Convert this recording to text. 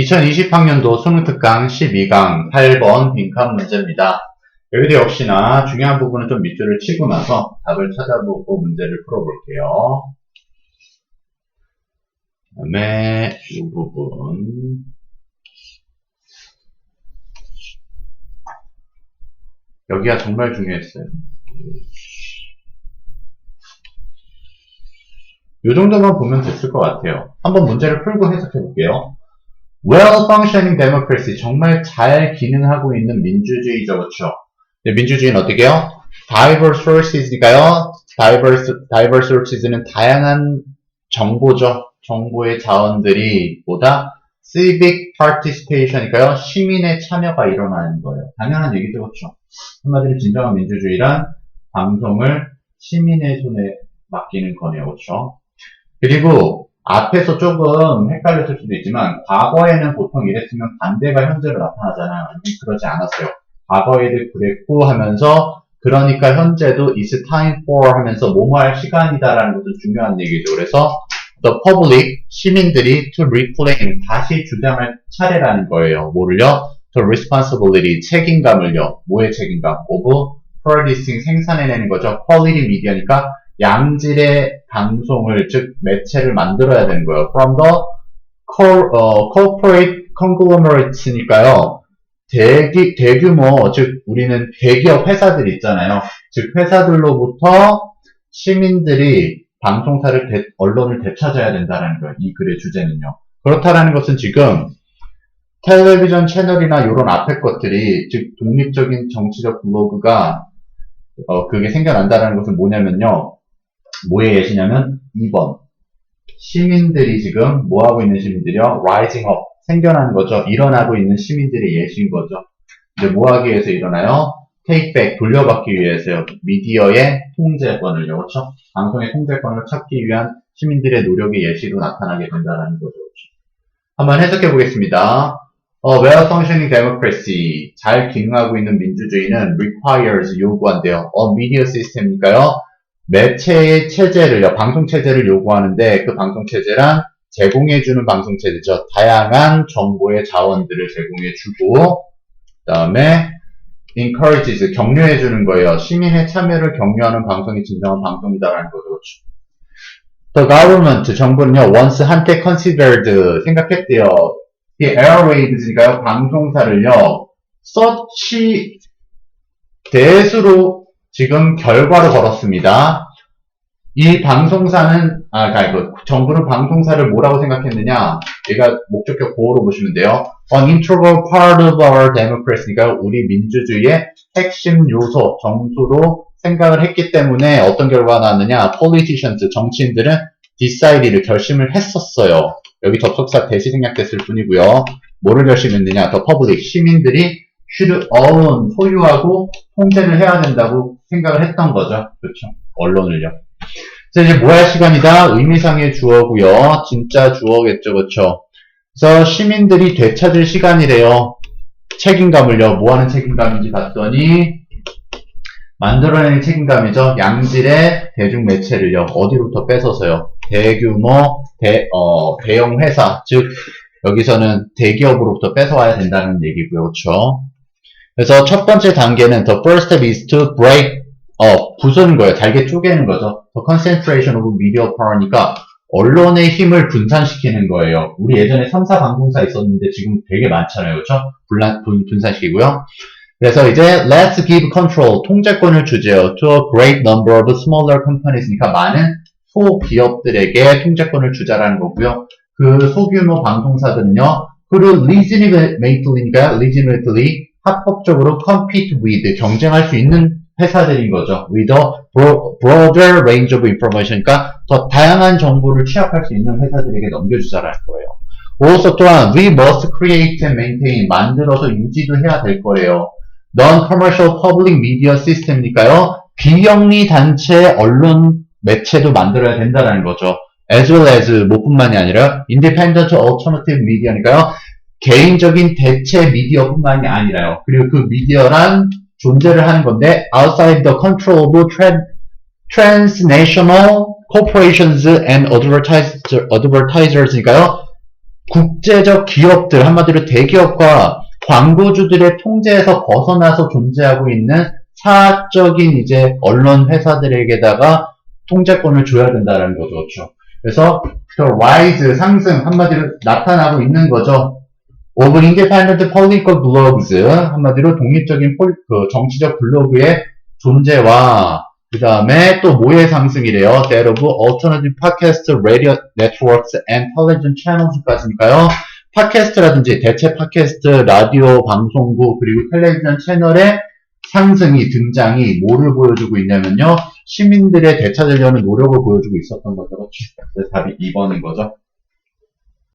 2020학년도 수능 특강 12강 8번 빈칸 문제입니다. 여기도 역시나 중요한 부분은 좀 밑줄을 치고 나서 답을 찾아보고 문제를 풀어볼게요. 그 다음에 이 부분 여기가 정말 중요했어요. 이 정도만 보면 됐을 것 같아요. 한번 문제를 풀고 해석해 볼게요. Well functioning democracy. 정말 잘 기능하고 있는 민주주의죠. 그렇죠? 네, 민주주의는 어떻게 해요? diverse sources니까요. diverse, diverse sources는 다양한 정보죠. 정보의 자원들이 보다 civic participation이니까요. 시민의 참여가 일어나는 거예요. 당연한 얘기죠. 그렇죠? 한마디로 진정한 민주주의란 방송을 시민의 손에 맡기는 거네요. 그렇죠? 그리고 앞에서 조금 헷갈렸을 수도 있지만 과거에는 보통 이랬으면 반대가 현재로 나타나잖아요. 그러지 않았어요. 과거에도 그랬고 하면서 그러니까 현재도 is time for 하면서 뭐뭐 할 시간이다라는 것은 중요한 얘기죠. 그래서 the public 시민들이 to reclaim 다시 주장할 차례라는 거예요. 뭐를요? the responsibility 책임감을요. 뭐의 책임감? of producing 생산해내는 거죠. quality media니까 양질의 방송을 즉 매체를 만들어야 되는 거예요. From the 어, corporate conglomerate니까요. 대기, 대규모 즉 우리는 대기업 회사들 있잖아요. 즉 회사들로부터 시민들이 방송사를 대- 언론을 되찾아야 된다는 거예요. 이 글의 주제는요. 그렇다라는 것은 지금 텔레비전 채널이나 이런 앞에 것들이 즉 독립적인 정치적 블로그가 어, 그게 생겨난다는 것은 뭐냐면요. 뭐의 예시냐면 2번. 시민들이 지금 뭐 하고 있는 시민들이요? rising up. 생겨나는 거죠. 일어나고 있는 시민들의 예시인 거죠. 이제 뭐 하기 위해서 일어나요? take back. 돌려받기 위해서요. 미디어의 통제권을요. 그렇죠? 방송의 통제권을 찾기 위한 시민들의 노력의 예시로 나타나게 된다는 거죠. 한번 해석해 보겠습니다. 어, well functioning democracy. 잘 기능하고 있는 민주주의는 requires 요구한대요. 어, media system이니까요. 매체의 체제를요, 방송 체제를 요구하는데 그 방송 체제란 제공해주는 방송 체제죠. 다양한 정보의 자원들을 제공해주고, 그 다음에 encourages 격려해주는 거예요. 시민의 참여를 격려하는 방송이 진정한 방송이다라는 거죠. 그렇죠. The government 정부는요, once 한때 considered 생각했대요. 이 airwaves니까요, 방송사를요, 서치 대수로 지금 결과로 걸었습니다. 이 방송사는, 아, 그러니까 그 정부는 방송사를 뭐라고 생각했느냐? 얘가 목적격 보호로 보시면 돼요. An integral part of our democracy가 우리 민주주의의 핵심 요소, 정수로 생각을 했기 때문에 어떤 결과가 나왔느냐? Politicians, 정치인들은 decid를 결심을 했었어요. 여기 접속사 대시 생략됐을 뿐이고요. 뭐를 결심했느냐? The public, 시민들이 should 소유하고 통제를 해야 된다고 생각을 했던 거죠. 그렇죠. 언론을요. 그래서 이제 뭐 할 시간이다? 의미상의 주어고요. 진짜 주어겠죠. 그렇죠. 그래서 시민들이 되찾을 시간이래요. 책임감을요. 뭐 하는 책임감인지 봤더니 만들어내는 책임감이죠. 양질의 대중매체를요. 어디로부터 뺏어서요. 대규모 대, 어, 대형 회사, 즉 여기서는 대기업으로부터 뺏어와야 된다는 얘기고요. 그렇죠. 그래서 첫 번째 단계는 the first step is to break 어, 부수는 거예요. 잘게 쪼개는 거죠. the concentration of media power니까 언론의 힘을 분산시키는 거예요. 우리 예전에 3사 방송사 있었는데 지금 되게 많잖아요. 그렇죠? 분란, 분, 분산시키고요. 그래서 이제 let's give control 통제권을 주제요. to a great number of smaller companies니까 많은 소기업들에게 통제권을 주자라는 거고요. 그 소규모 방송사들은요. 그리고 legitimately니까 legitimately 합법적으로 compete with 경쟁할 수 있는 회사들인 거죠. with a bro- broader range of information. 그러니까 더 다양한 정보를 취합할 수 있는 회사들에게 넘겨주자라는 거예요. also 또한 we must create and maintain 만들어서 유지도 해야 될 거예요. non-commercial public media system이니까요. 비영리 단체 언론 매체도 만들어야 된다는 거죠. as well as 뭐뿐만이 아니라 independent alternative media니까요. 개인적인 대체 미디어뿐만이 아니라요. 그리고 그 미디어란 존재를 하는 건데 outside the control of tran- transnational corporations and advertiser, advertisers니까요. 국제적 기업들, 한마디로 대기업과 광고주들의 통제에서 벗어나서 존재하고 있는 사적인 이제 언론 회사들에게다가 통제권을 줘야 된다는 거죠. 그렇죠? 그래서 그 rise 상승 한마디로 나타나고 있는 거죠. Of independent political blogs 한마디로 독립적인 폴- 그 정치적 블로그의 존재와 그 다음에 또 뭐의 상승이래요? That of alternative podcast, radio networks and television channels까지니까요. 팟캐스트라든지 대체 팟캐스트, 라디오 방송국 그리고 텔레비전 채널의 상승이 등장이 뭐를 보여주고 있냐면요. 시민들의 되찾으려는 노력을 보여주고 있었던 거죠. 답이 2번인 거죠.